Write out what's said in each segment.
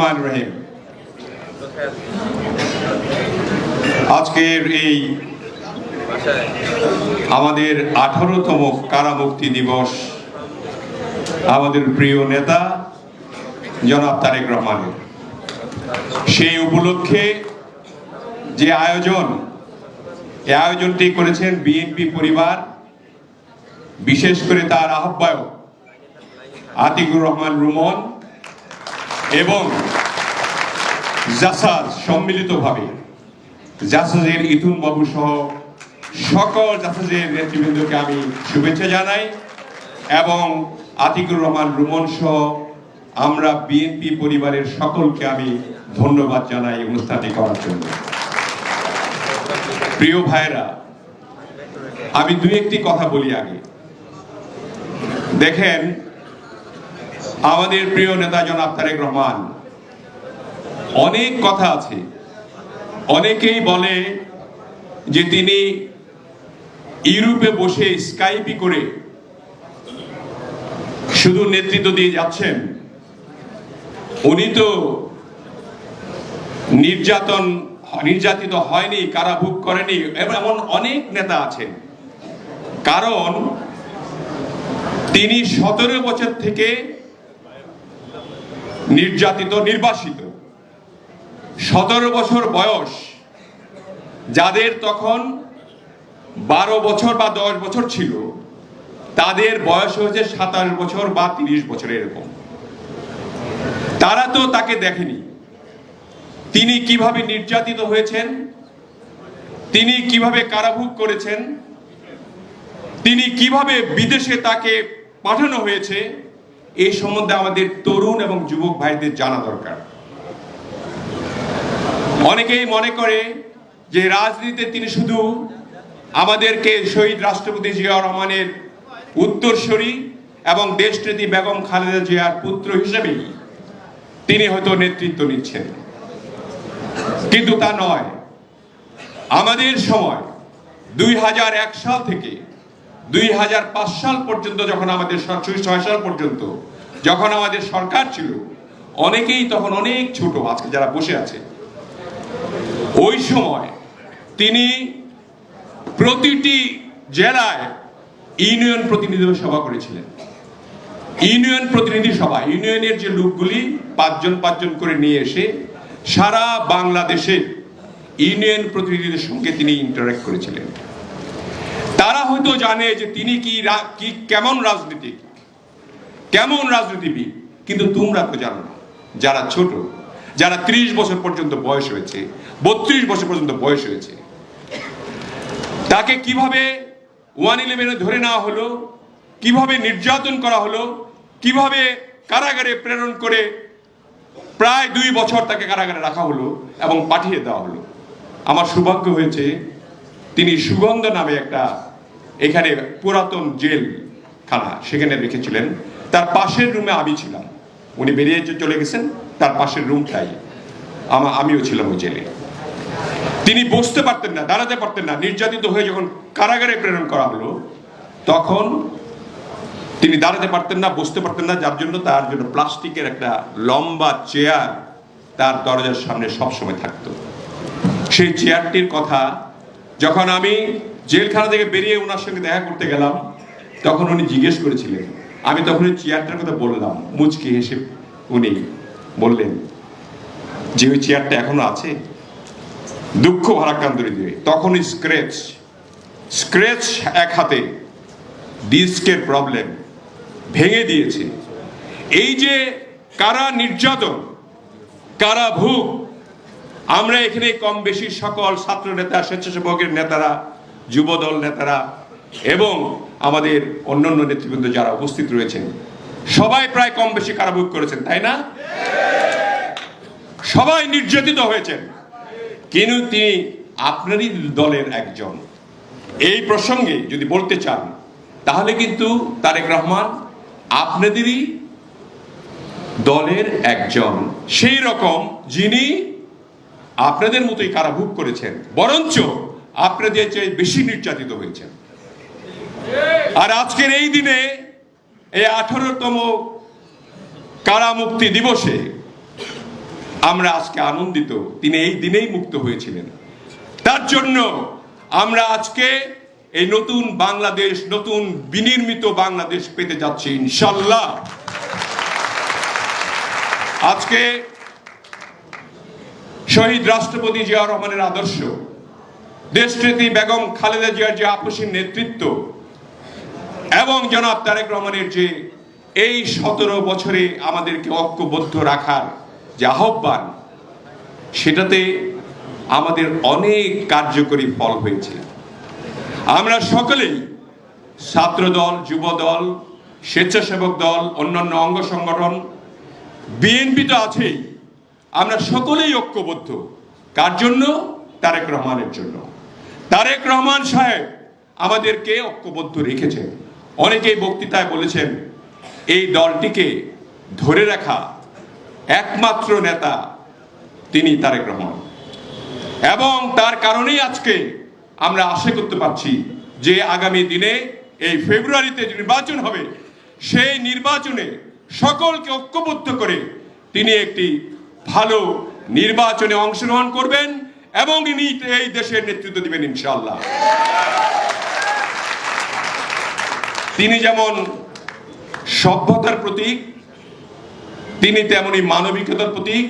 রহমান রহিম। আজকের এই আমাদের আঠারোতম কারামুক্তি দিবস আমাদের প্রিয় নেতা জনাব তারেক রহমানের। সেই উপলক্ষে যে আয়োজন, এই আয়োজনটি করেছেন বিএনপি পরিবার, বিশেষ করে তার আহ্বায়ক আতিকুর রহমান রুমন এবং জাসাজ সম্মিলিতভাবে জাসাজের ইথুন বাবু সহ সকল জাসাজের নেতৃবৃন্দকে আমি শুভেচ্ছা জানাই এবং আতিকুর রহমান রুমন সহ আমরা বিএনপি পরিবারের সকলকে আমি ধন্যবাদ জানাই অনুষ্ঠানটি করার জন্য। প্রিয় ভাইরা আমি দুই একটি কথা বলি আগে। দেখেন, আমাদের প্রিয় নেতা জনাব তারেক রহমান অনেক কথা আছে। অনেকেই বলে যে তিনি ইউরোপে বসে স্কাইপি করে শুধু নেতৃত্ব দিয়ে যাচ্ছেন। উনি তো নির্যাতন, নির্যাতিত হয়নি, কারাভোগ করেনি, এমন অনেক নেতা আছেন। কারণ তিনি সতেরো বছর থেকে নির্যাতিত, নির্বাসিত। সতেরো বছর বয়স। যাদের তখন বারো বছর বা দশ বছর ছিল, তাদের বয়স হয়েছে সাতাশ বছর বা তিরিশ বছর এরকম। তারা তো তাকে দেখেনি। তিনি কীভাবে নির্যাতিত হয়েছেন? তিনি কীভাবে কারাভোগ করেছেন? তিনি কীভাবে বিদেশে তাকে পাঠানো হয়েছে? এই সম্বন্ধে আমাদের তরুণ এবং যুবক ভাইদের জানা দরকার। অনেকেই মনে করে যে রাজনীতিতে তিনি শুধু আমাদেরকে শহীদ রাষ্ট্রপতি জিয়া রহমানের উত্তরসূরি এবং দেশনেত্রী বেগম খালেদা জিয়ার পুত্র হিসেবেই তিনি হয়তো নেতৃত্ব নিচ্ছেন। কিন্তু তা নয়। আমাদের সময় দুই হাজার এক সাল থেকে দুই হাজার পাঁচ সাল পর্যন্ত যখন আমাদের ছয় সাল পর্যন্ত যখন আমাদের সরকার ছিল, অনেকেই তখন অনেক ছোট, আজকে যারা বসে আছে ওই সময় তিনি প্রতিটি জেলায় ইউনিয়ন প্রতিনিধি সভা করেছিলেন। ইউনিয়ন প্রতিনিধি সভা, ইউনিয়নের যে লোকগুলি পাঁচজন পাঁচজন করে নিয়ে এসে সারা বাংলাদেশে ইউনিয়ন প্রতিনিধিদের সঙ্গে তিনি ইন্টারাক্ট করেছিলেন। তারা হয়তো জানে যে তিনি কি কি কেমন রাজনীতি কেমন রাজনীতিবিদ, কিন্তু তোমরা তো জানো না, যারা ছোট যারা ত্রিশ বছর পর্যন্ত বয়স হয়েছে, বত্রিশ বছর পর্যন্ত বয়স হয়েছে, তাকে কীভাবে ওয়ান ইলেভেনে ধরে নেওয়া হলো, কীভাবে নির্যাতন করা হলো, কীভাবে কারাগারে প্রেরণ করে প্রায় দুই বছর তাকে কারাগারে রাখা হলো এবং পাঠিয়ে দেওয়া হলো। আমার সৌভাগ্য হয়েছে, তিনি সুগন্ধ নামে একটা এখানে পুরাতন জেল খানা সেখানে রেখেছিলেন। তার পাশের রুমে আমি ছিলাম। উনি বেরিয়ে চলে গেছেন, তার পাশের রুমটাই আমা, আমিও ছিলাম ওই জেলে। তিনি বসতে পারতেন না, দাঁড়াতে পারতেন না। নির্যাতিত হয়ে যখন কারাগারে প্রেরণ করা হলো, তখন তিনি দাঁড়াতে পারতেন না, বসতে পারতেন না, যার জন্য তার জন্য প্লাস্টিকের একটা লম্বা চেয়ার তার দরজার সামনে সবসময় থাকতো। সেই চেয়ারটির কথা, যখন আমি জেলখানা থেকে বেরিয়ে ওনার সঙ্গে দেখা করতে গেলাম, তখন উনি জিজ্ঞেস করেছিলেন আমি তখন ওই চেয়ারটার কথা বললাম, মুচকি হেসে উনি বললেন, যে ওই চেয়ারটা এখনও আছে? দুঃখ ভারাক্রান্ত হৃদয়ে তখন স্ক্রেচ স্ক্রেচ এক হাতে ডিস্কের প্রবলেম ভেঙে দিয়েছে। এই যে কারা নির্যাতন, কারা ভুক, আমরা এখানে কম বেশি সকল ছাত্র নেতা স্বেচ্ছাসেবকের নেতারা, যুবদল নেতারা এবং আমাদের অন্যান্য নেতৃবৃন্দ যারা উপস্থিত রয়েছেন, সবাই প্রায় কম বেশি কারাভোগ করেছেন, তাই না? সবাই নির্যাতিত হয়েছেন, কিন্তু তিনি আপনারই দলের একজন। এই প্রসঙ্গে যদি বলতে চান, তাহলে কিন্তু তারেক রহমান আপনাদেরই দলের একজন। সেই রকম যিনি আপনাদের মতোই কারাভোগ করেছেন, বরঞ্চ আপনাদের চেয়ে বেশি নির্যাতিত হয়েছেন। আর আজকের এই দিনে এই আঠারোতম কারামুক্তি দিবসে আমরা আজকে আনন্দিত। তিনি এই দিনেই মুক্ত হয়েছিলেন। তার জন্য আমরা আজকে এই নতুন বাংলাদেশ, নতুন বিনির্মিত বাংলাদেশ পেতে যাচ্ছি ইনশাল্লাহ। আজকে শহীদ রাষ্ট্রপতি জিয়া রহমানের আদর্শ, দেশনেত্রী বেগম খালেদা জিয়ার যে আপসীর নেতৃত্ব এবং জনাব তারেক রহমানের যে এই সতেরো বছরে আমাদেরকে ঐক্যবদ্ধ রাখার যে আহ্বান, সেটাতে আমাদের অনেক কার্যকরী ফল হয়েছে। আমরা সকলেই ছাত্র দল যুব দল স্বেচ্ছাসেবক দল, অন্যান্য অঙ্গ সংগঠন, বিএনপি তো আছেই, আমরা সকলেই ঐক্যবদ্ধ। কার জন্য? তারেক রহমানের জন্য। তারেক রহমান সাহেব আমাদেরকে ঐক্যবদ্ধ রেখেছেন। অনেকেই বক্তৃতায় বলেছেন, এই দলটিকে ধরে রাখা একমাত্র নেতা তিনি তারেক রহমান। এবং তার কারণেই আজকে আমরা আশা করতে পারছি যে আগামী দিনে এই ফেব্রুয়ারিতে নির্বাচন হবে, সেই নির্বাচনে সকলকে ঐক্যবদ্ধ করে তিনি একটি ভালো নির্বাচনে অংশগ্রহণ করবেন এবং এই দেশের নেতৃত্ব দেবেন ইনশাল্লাহ তিনি যেমন সভ্যতার প্রতীক, তিনি তেমনি মানবিকতার প্রতীক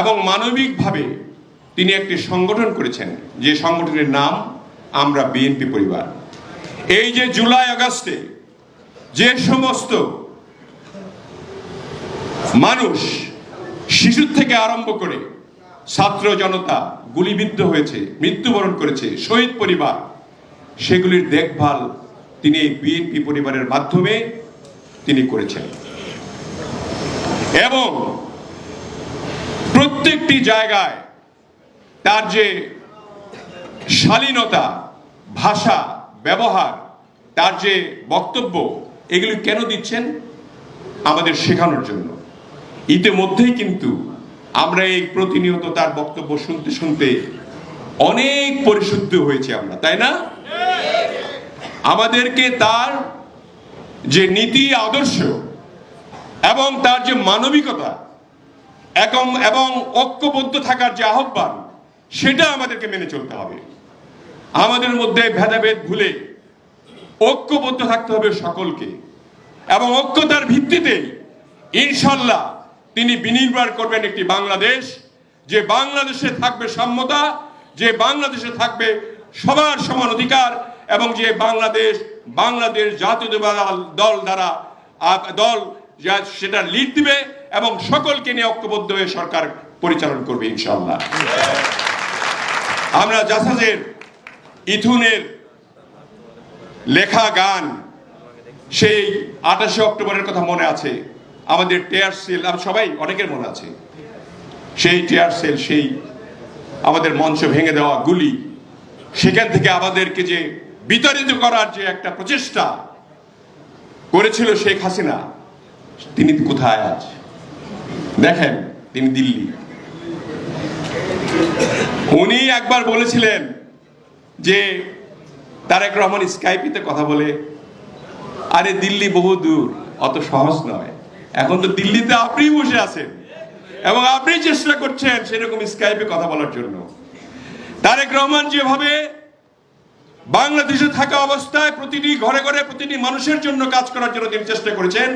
এবং মানবিকভাবে তিনি একটি সংগঠন করেছেন, যে সংগঠনের নাম আমরা বিএনপি পরিবার। এই যে জুলাই আগস্টে যে সমস্ত মানুষ শিশুর থেকে আরম্ভ করে ছাত্র জনতা গুলিবিদ্ধ হয়েছে, মৃত্যুবরণ করেছে, শহীদ পরিবার, সেগুলির দেখভাল তিনি বিএনপি পরিবারের মাধ্যমে তিনি করেছেন। এবং প্রত্যেকটি জায়গায় তার যে শালীনতা, ভাষা, ব্যবহার, তার যে বক্তব্য, এগুলি কেন দিচ্ছেন? আমাদের শেখানোর জন্য। ইতিমধ্যেই কিন্তু আমরা এই প্রতিনিয়ত তার বক্তব্য শুনতে শুনতে অনেক পরিশুদ্ধ হয়েছে আমরা, তাই না? আমাদেরকে তার যে নীতি, আদর্শ এবং তার যে মানবিকতা এবং এবং ঐক্যবদ্ধ থাকার যে আহ্বান, সেটা আমাদেরকে মেনে চলতে হবে। আমাদের মধ্যে ভেদাভেদ ভুলে ঐক্যবদ্ধ থাকতে হবে সকলকে এবং ঐক্যতার ভিত্তিতে ইনশাল্লাহ তিনি বিনির্মাণ করবেন একটি বাংলাদেশ, যে বাংলাদেশে থাকবে সাম্যতা, যে বাংলাদেশে থাকবে সবার সমান অধিকার এবং যে বাংলাদেশ বাংলাদেশ জাতীয়তাবাদ দল দ্বারা দল যা সেটা লিড দিবে এবং সকলকে নিয়ে ঐক্যবদ্ধ হয়ে সরকার পরিচালনা করবে ইনশাল্লাহ আমরা জাসাজের ইথুনের লেখা গান, সেই আঠাশে অক্টোবরের কথা মনে আছে। আমাদের টেয়ার সেল, আমি, সবাই, অনেকের মনে আছে। সেই টেয়ার সেল, সেই আমাদের মঞ্চ ভেঙে দেওয়া গুলি, সেখান থেকে আমাদেরকে যে বিতাড়িত করার যে একটা প্রচেষ্টা করেছিল শেখ হাসিনা, তিনি কোথায় আজ? দেখেন, তিনি দিল্লি। উনি একবার বলেছিলেন যে তারেক রহমান স্কাইপিতে কথা বলে, আরে দিল্লি বহু দূর, অত সহজ নয়। এখন তো দিল্লিতে আপনি বসে আছেন এবং আপনি চেষ্টা করছেন সেরকম স্কাইপে কথা বলার জন্য। তারেক রহমান যেভাবে বাংলাদেশে থাকা অবস্থায় প্রতিটি ঘরে ঘরে প্রতিটি মানুষের জন্য কাজ করার জন্য তিনি চেষ্টা করেছেন।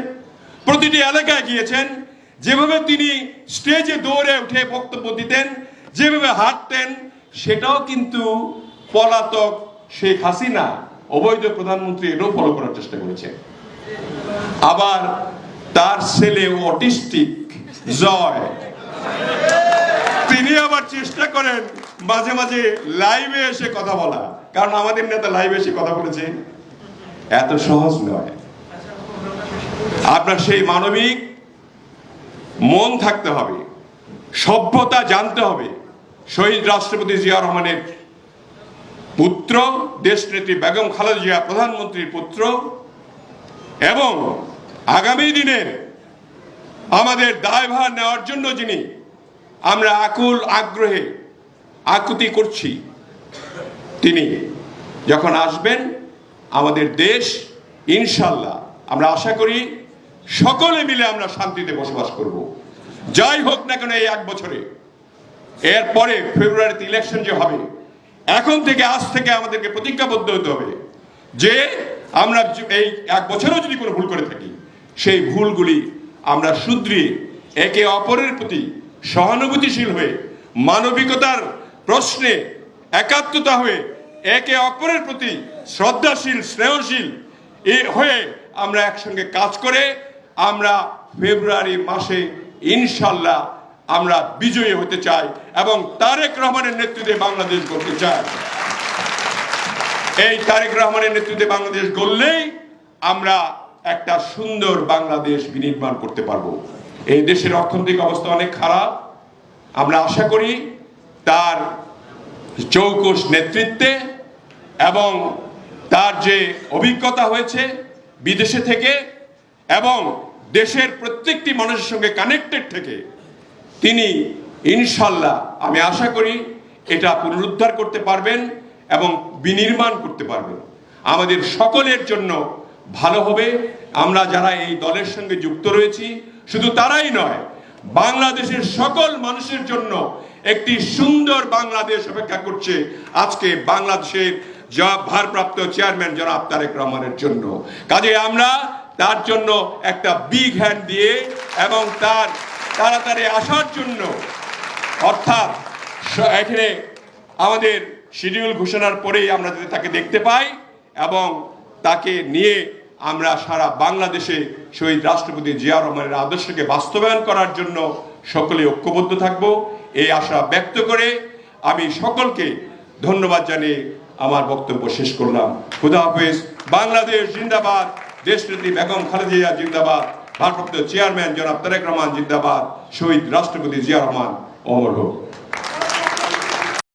প্রতিটি এলাকায় গিয়েছেন। যেভাবে তিনি স্টেজে দৌড়ে উঠে বক্তব্য দিতেন, যেভাবে হাঁটতেন, সেটাও কিন্তু পলাতক শেখ হাসিনা, অবৈধ প্রধানমন্ত্রী এটাও ফলো করার চেষ্টা করেছে আবার তার ছেলে অটিস্টিক জয়, তিনি আবার চেষ্টা করেন মাঝে মাঝে লাইভে এসে কথা বলা। কারণ আমাদের নেতা লাইভে এসে কথা বলেছে, এত সহজ নয়। আপনার সেই মানবিক মন থাকতে হবে, সভ্যতা জানতে হবে। শহীদ রাষ্ট্রপতি জিয়া রহমানের পুত্র, দেশনেত্রী বেগম খালেদা জিয়া প্রধানমন্ত্রীর পুত্র এবং আগামী দিনের আমাদের দায়ভার নেওয়ার জন্য যিনি আমরা আকুল আগ্রহে আকুতি করছি তিনি যখন আসবেন আমাদের দেশ, ইনশাল্লাহ, আমরা আশা করি সকলে মিলে আমরা শান্তিতে বসবাস করব। যাই হোক না কেন এই এক বছরে এরপরে ফেব্রুয়ারিতে ইলেকশন যে হবে, এখন থেকে আজ থেকে আমাদেরকে প্রতিজ্ঞাবদ্ধ হতে হবে যে আমরা এই এক বছরেও যদি কোনো ভুল করে থাকি, সেই ভুলগুলি আমরা শুধরিয়ে একে অপরের প্রতি সহানুভূতিশীল হয়ে মানবিকতার প্রশ্নে একাত্মতা হয়ে একে অপরের প্রতি শ্রদ্ধাশীল স্নেহশীল এ হয়ে আমরা একসঙ্গে কাজ করে আমরা ফেব্রুয়ারি মাসে ইনশাল্লাহ আমরা বিজয়ী হতে চাই এবং তারেক রহমানের নেতৃত্বে বাংলাদেশ গড়তে চাই। এই তারেক রহমানের নেতৃত্বে বাংলাদেশ গড়লেই আমরা একটা সুন্দর বাংলাদেশ বিনির্মাণ করতে পারব। এই দেশের অর্থনৈতিক অবস্থা অনেক খারাপ। আমরা আশা করি তার চৌকস নেতৃত্বে এবং তার যে অভিজ্ঞতা হয়েছে বিদেশে থেকে এবং দেশের প্রত্যেকটি মানুষের সঙ্গে কানেক্টেড থেকে, তিনি ইনশাল্লাহ, আমি আশা করি এটা পুনরুদ্ধার করতে পারবেন এবং বিনির্মাণ করতে পারবেন। আমাদের সকলের জন্য ভালো হবে। আমরা যারা এই দলের সঙ্গে যুক্ত রয়েছি, শুধু তারাই নয়, বাংলাদেশের সকল মানুষের জন্য একটি সুন্দর বাংলাদেশ অপেক্ষা করছে আজকে বাংলাদেশের যা ভারপ্রাপ্ত চেয়ারম্যান জনাব তারেক রহমানের জন্য। কাজে আমরা তার জন্য একটা বিগ হ্যান্ড দিয়ে এবং তার তাড়াতাড়ি আসার জন্য, অর্থাৎ এখানে আমাদের শিডিউল ঘোষণার পরেই আমরা যদি তাকে দেখতে পাই এবং তাকে নিয়ে আমরা সারা বাংলাদেশে শহীদ রাষ্ট্রপতি জিয়া রহমানের আদর্শকে বাস্তবায়ন করার জন্য সকলে ঐক্যবদ্ধ থাকব। এই আশা ব্যক্ত করে আমি সকলকে ধন্যবাদ জানিয়ে আমার বক্তব্য শেষ করলাম। খুদা হাফিজ, বাংলাদেশ জিন্দাবাদ দেশনেত্রী বেগম খালেদিয়া জিন্দাবাদ, ভারপ্রাপ্ত চেয়ারম্যান জনাব তারেক রহমান জিন্দাবাদ, শহীদ রাষ্ট্রপতি জিয়া রহমান, অমর হোক।